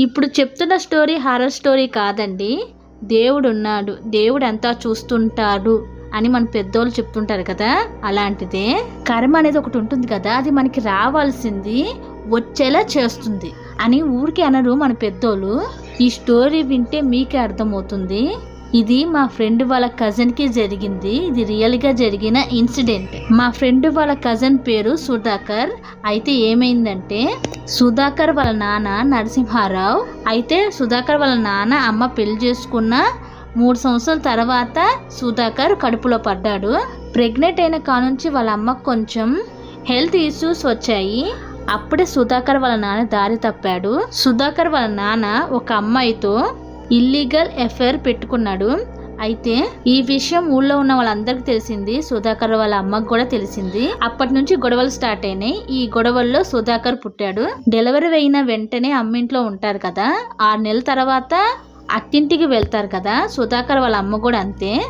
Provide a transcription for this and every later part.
ఇప్పుడు చెప్తున్న story horror story కాదండి. దేవుడు ఉన్నాడు దేవుడు అంతా చూస్తుంటాడు అని మన పెద్దోళ్ళు చెప్తుంటారు కదా అలాంటిదే. కర్మ అనేది ఒకటి ఉంటుంది కదా అది మనకి రావాల్సింది వచ్చేలా చేస్తుంది అని ఊరికి అనరు మన పెద్దోళ్ళు. ఈ స్టోరీ వింటే మీకే అర్థమవుతుంది. ఇది మా ఫ్రెండ్ వాళ్ళ కజిన్కి జరిగింది. ఇది రియల్గా జరిగిన ఇన్సిడెంట్ మా ఫ్రెండ్ వాళ్ళ కజిన్ పేరు సుధాకర్. అయితే ఏమైందంటే సుధాకర్ వాళ్ళ నాన్న నరసింహారావు అయితే సుధాకర్ వాళ్ళ నాన్న అమ్మ పెళ్ళి చేసుకున్న మూడు సంవత్సరాల తర్వాత సుధాకర్ కడుపులో పడ్డాడు. ప్రెగ్నెంట్ అయిన కానుంచి వాళ్ళ అమ్మకు కొంచెం హెల్త్ ఇష్యూస్ వచ్చాయి. అప్పుడే సుధాకర్ వాళ్ళ నాన్న దారి తప్పాడు. సుధాకర్ వాళ్ళ నాన్న ఒక అమ్మాయితో ఇల్లీగల్ ఎఫ్ఐఆర్ పెట్టుకున్నాడు. అయితే ఈ విషయం ఊళ్ళో ఉన్న వాళ్ళందరికీ తెలిసింది. సుధాకర్ వాళ్ళ అమ్మకు కూడా తెలిసింది. అప్పటి నుంచి గొడవలు స్టార్ట్ అయినాయి. ఈ గొడవల్లో సుధాకర్ పుట్టాడు. డెలివరీ అయిన వెంటనే అమ్మింట్లో ఉంటారు కదా. ఆరు నెలల తర్వాత అత్తింటికి వెళ్తారు కదా. సుధాకర్ వాళ్ళ అమ్మ కూడా అంతే.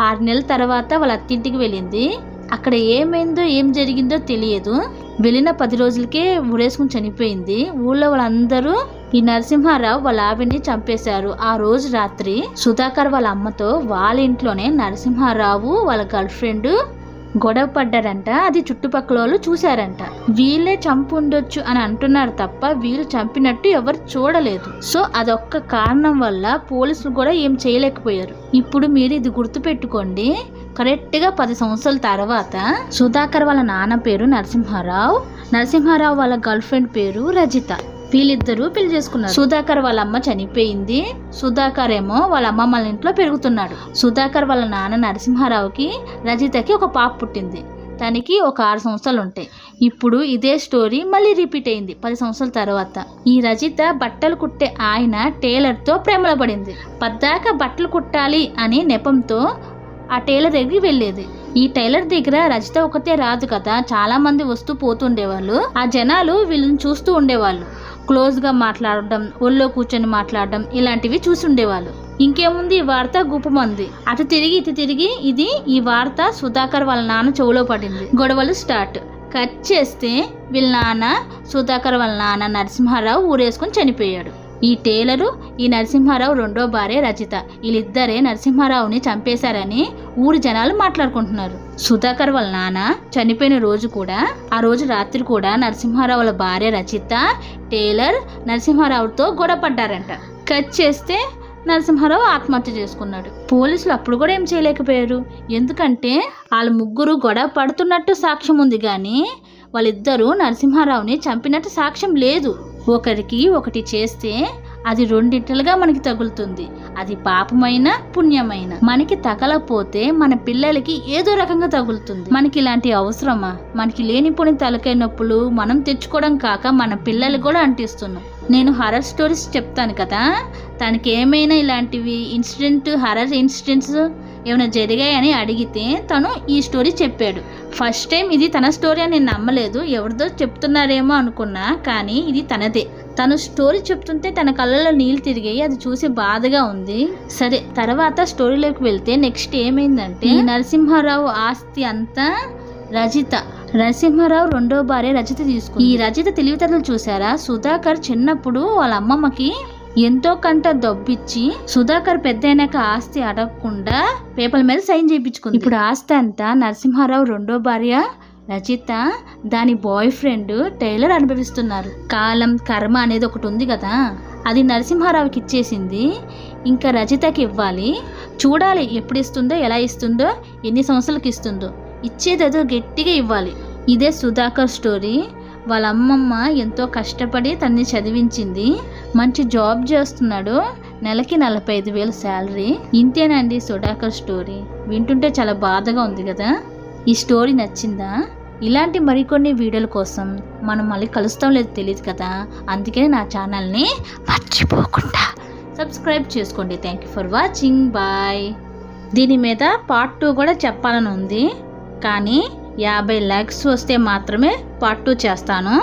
ఆరు నెలల తర్వాత వాళ్ళ అత్తింటికి వెళ్ళింది. అక్కడ ఏమైందో ఏం జరిగిందో తెలియదు. వెళ్ళిన పది రోజులకే ఊరేసుకుని చనిపోయింది. ఊళ్ళో వాళ్ళందరూ ఈ నరసింహారావు వాళ్ళ ఆవిడ్ని చంపేశారు. ఆ రోజు రాత్రి సుధాకర్ వాళ్ళ అమ్మతో వాళ్ళ ఇంట్లోనే నరసింహారావు వాళ్ళ గర్ల్ ఫ్రెండ్ గొడవ పడ్డారంట. అది చుట్టుపక్కల వాళ్ళు చూశారంట. వీళ్ళే చంపు ఉండొచ్చు అని అంటున్నారు తప్ప వీళ్ళు చంపినట్టు ఎవరు చూడలేదు. సో అదొక్క కారణం వల్ల పోలీసులు కూడా ఏం చేయలేకపోయారు. ఇప్పుడు మీరు ఇది గుర్తుపెట్టుకోండి. కరెక్ట్గా పది సంవత్సరాల తర్వాత సుధాకర్ వాళ్ళ నాన్న పేరు నరసింహారావు నరసింహారావు వాళ్ళ గర్ల్ ఫ్రెండ్ పేరు రజిత. వీళ్ళిద్దరూ పెళ్ళి చేసుకున్నారు. సుధాకర్ వాళ్ళ అమ్మ చనిపోయింది. సుధాకర్ ఏమో వాళ్ళ అమ్మ వాళ్ళ ఇంట్లో పెరుగుతున్నాడు. సుధాకర్ వాళ్ళ నాన్న నరసింహారావుకి రజితకి ఒక పాప పుట్టింది. తనకి ఒక ఆరు సంవత్సరాలు ఉంటాయి ఇప్పుడు ఇదే స్టోరీ మళ్ళీ రిపీట్ అయింది పది సంవత్సరాల తర్వాత. ఈ రజిత బట్టలు కుట్టే ఆయన టైలర్తో ప్రేమలో పడింది. పద్దాక బట్టలు కుట్టాలి అని నెపంతో ఆ టైలర్ దగ్గరికి వెళ్ళేది. ఈ టైలర్ దగ్గర రజిత ఒకతే రాదు కదా. చాలా మంది వస్తూ పోతుండేవాళ్ళు. ఆ జనాలు వీళ్ళని చూస్తూ ఉండేవాళ్ళు. క్లోజ్గా మాట్లాడడం ఒళ్ళో కూర్చొని మాట్లాడడం ఇలాంటివి చూసి ఉండేవాళ్ళు ఇంకేముంది ఈ వార్త గుప్పమంది అటు తిరిగి ఇటు తిరిగి ఇది ఈ వార్త సుధాకర్ వాళ్ళ నాన్న చెవులో పడింది. గొడవలు స్టార్ట్. కట్ చేస్తే వీళ్ళ నాన్న సుధాకర్ వాళ్ళ నాన్న నరసింహారావు ఊరేసుకుని చనిపోయాడు. ఈ టేలరు ఈ నరసింహారావు రెండో భార్య రచిత. వీళ్ళిద్దరే నరసింహారావుని చంపేశారని ఊరి జనాలు మాట్లాడుకుంటున్నారు. సుధాకర్ వాళ్ళ నాన్న చనిపోయిన రోజు కూడా ఆ రోజు రాత్రి కూడా నరసింహారావు వాళ్ళ భార్య రచిత టేలర్ నరసింహారావుతో గొడపడ్డారంట కట్ చేస్తే నరసింహారావు ఆత్మహత్య చేసుకున్నాడు. పోలీసులు అప్పుడు కూడా ఏం చేయలేకపోయారు? ఎందుకంటే వాళ్ళ ముగ్గురు గొడవ పడుతున్నట్టు సాక్ష్యం ఉంది కానీ వాళ్ళిద్దరూ నరసింహారావుని చంపినట్టు సాక్ష్యం లేదు. ఒకరికి ఒకటి చేస్తే అది రెండింటిలుగా మనకి తగులుతుంది. అది పాపమైన పుణ్యమైన. మనకి తగలపోతే మన పిల్లలకి ఏదో రకంగా తగులుతుంది. మనకి ఇలాంటి అవసరమా? మనకి లేనిపోని తలకాయ నొప్పులు మనం తెచ్చుకోవడం కాక మన పిల్లలు కూడా అంటిస్తున్నాం. నేను హర్రర్ స్టోరీస్ చెప్తాను కదా? తనకి ఏమైనా ఇలాంటివి ఇన్సిడెంట్ హర్రర్ ఇన్సిడెంట్స్ ఏమైనా జరిగాయని అడిగితే తను ఈ స్టోరీ చెప్పాడు. ఫస్ట్ టైం ఇది తన స్టోరీ అని నేను నమ్మలేదు. ఎవరిదో చెప్తున్నారేమో అనుకున్నా కానీ ఇది తనదే. తను స్టోరీ చెప్తుంటే తన కళ్ళలో నీళ్ళు తిరిగాయి. అది చూసి బాధగా ఉంది. సరే తర్వాత స్టోరీలోకి వెళ్తే నెక్స్ట్ ఏమైందంటే నరసింహారావు ఆస్తి అంతా రజిత. నరసింహారావు రెండో భార్య రజిత తీసుకుంది. ఈ రజిత తెలివితేటలు చూసారా? సుధాకర్ చిన్నప్పుడు వాళ్ళ అమ్మమ్మకి ఎంతో కంట దొబ్బిచ్చి సుధాకర్ పెద్ద అయినాక ఆస్తి అడగకుండా పేపర్ మీద సైన్ చేయించుకుంది. ఇప్పుడు ఆస్తి అంతా నరసింహారావు రెండో భార్య రచిత దాని బాయ్ ఫ్రెండ్ టైలర్ అనుభవిస్తున్నారు. కాలం కర్మ అనేది ఒకటి ఉంది కదా అది నరసింహారావుకి ఇచ్చేసింది. ఇంకా రచితకి ఇవ్వాలి. చూడాలి ఎప్పుడు ఇస్తుందో ఎలా ఇస్తుందో ఎన్ని సంవత్సరాలకి ఇస్తుందో. ఇచ్చేదేదో గట్టిగా ఇవ్వాలి. ఇదే సుధాకర్ స్టోరీ. వాళ్ళ అమ్మమ్మ ఎంతో కష్టపడి తన్ని చదివించింది. మంచి జాబ్ చేస్తున్నాడు. నెలకి నలభై ఐదు వేలు శాలరీ. ఇంతేనండి సుడాకర్ స్టోరీ. వింటుంటే చాలా బాధగా ఉంది కదా? ఈ స్టోరీ నచ్చిందా? ఇలాంటి మరికొన్ని వీడియోల కోసం మనం మళ్ళీ కలుస్తాం లేదు తెలియదు కదా? అందుకని నా ఛానల్ని మర్చిపోకుండా సబ్స్క్రైబ్ చేసుకోండి. Thank you for watching. Bye. దీని మీద పార్ట్ టూ కూడా చెప్పాలని ఉంది. కానీ యాభై ల్యాక్స్ వస్తే మాత్రమే పార్ట్ టూ చేస్తాను.